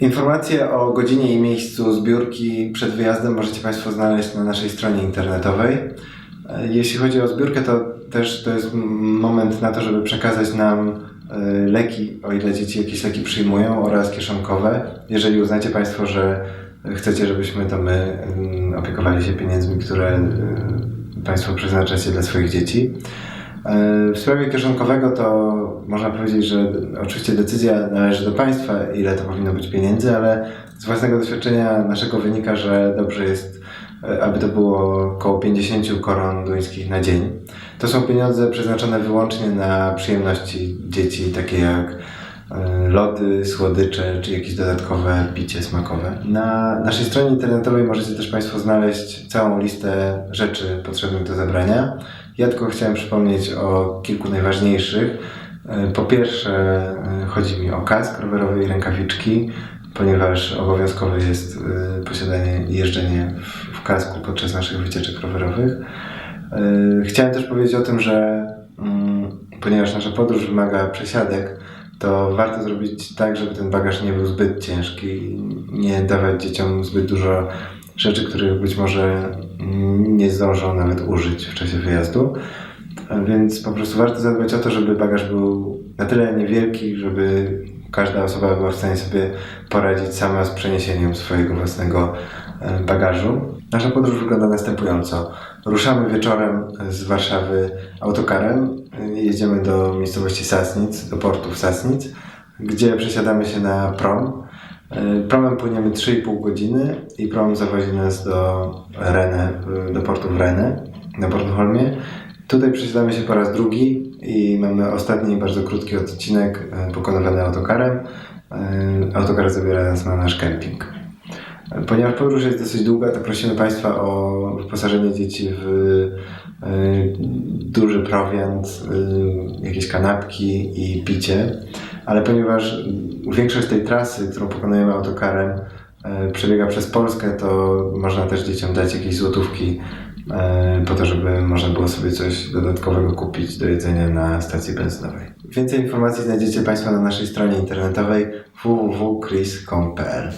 Informacje o godzinie i miejscu zbiórki przed wyjazdem możecie Państwo znaleźć na naszej stronie internetowej. E, Jeśli chodzi o zbiórkę, to też to jest moment na to, żeby przekazać nam e, leki, o ile dzieci jakieś leki przyjmują, oraz kieszonkowe. Jeżeli uznacie Państwo, że chcecie, żebyśmy to my mm, opiekowali się pieniędzmi, które e, Państwo przeznaczacie dla swoich dzieci. E, W sprawie kieszonkowego to można powiedzieć, że oczywiście decyzja należy do państwa, ile to powinno być pieniędzy, ale z własnego doświadczenia naszego wynika, że dobrze jest, e, aby to było około 50 koron duńskich na dzień. To są pieniądze przeznaczone wyłącznie na przyjemności dzieci, takie jak e, lody, słodycze czy jakieś dodatkowe picie smakowe. Na naszej stronie internetowej możecie też Państwo znaleźć całą listę rzeczy potrzebnych do zabrania. Ja tylko chciałem przypomnieć o kilku najważniejszych. E, Po pierwsze, e, chodzi mi o kask rowerowy i rękawiczki, ponieważ obowiązkowe jest e, posiadanie i jeżdżenie w- kasku podczas naszych wycieczek rowerowych. Chciałem też powiedzieć o tym, że mm, ponieważ nasza podróż wymaga przesiadek, to warto zrobić tak, żeby ten bagaż nie był zbyt ciężki nie dawać dzieciom zbyt dużo rzeczy, których być może nie zdążą nawet użyć w czasie wyjazdu. Więc po prostu warto zadbać o to, żeby bagaż był na tyle niewielki, żeby każda osoba była w stanie sobie poradzić sama z przeniesieniem swojego własnego e, bagażu. Nasza podróż wygląda następująco. Ruszamy wieczorem z Warszawy autokarem. Jedziemy do miejscowości Sasnic, do portu w Sasnic, gdzie przesiadamy się na prom. E, Promem płyniemy 3,5 godziny i prom zawozi nas do Rennes, do portu w Rennes, na Bornholmie. Tutaj przesiadamy się po raz drugi i mamy ostatni, bardzo krótki odcinek e, pokonywany autokarem. E, Autokar zabiera nas na nasz kemping. Ponieważ podróż jest dosyć długa, to prosimy Państwa o wyposażenie dzieci w duży prowiant, jakieś kanapki i picie. Ale ponieważ większość tej trasy, którą pokonujemy autokarem, e, przebiega przez Polskę, to można też dzieciom dać jakieś złotówki e, po to, żeby można było sobie coś dodatkowego kupić do jedzenia na stacji benzynowej. Więcej informacji znajdziecie Państwo na naszej stronie internetowej www.chris.com.pl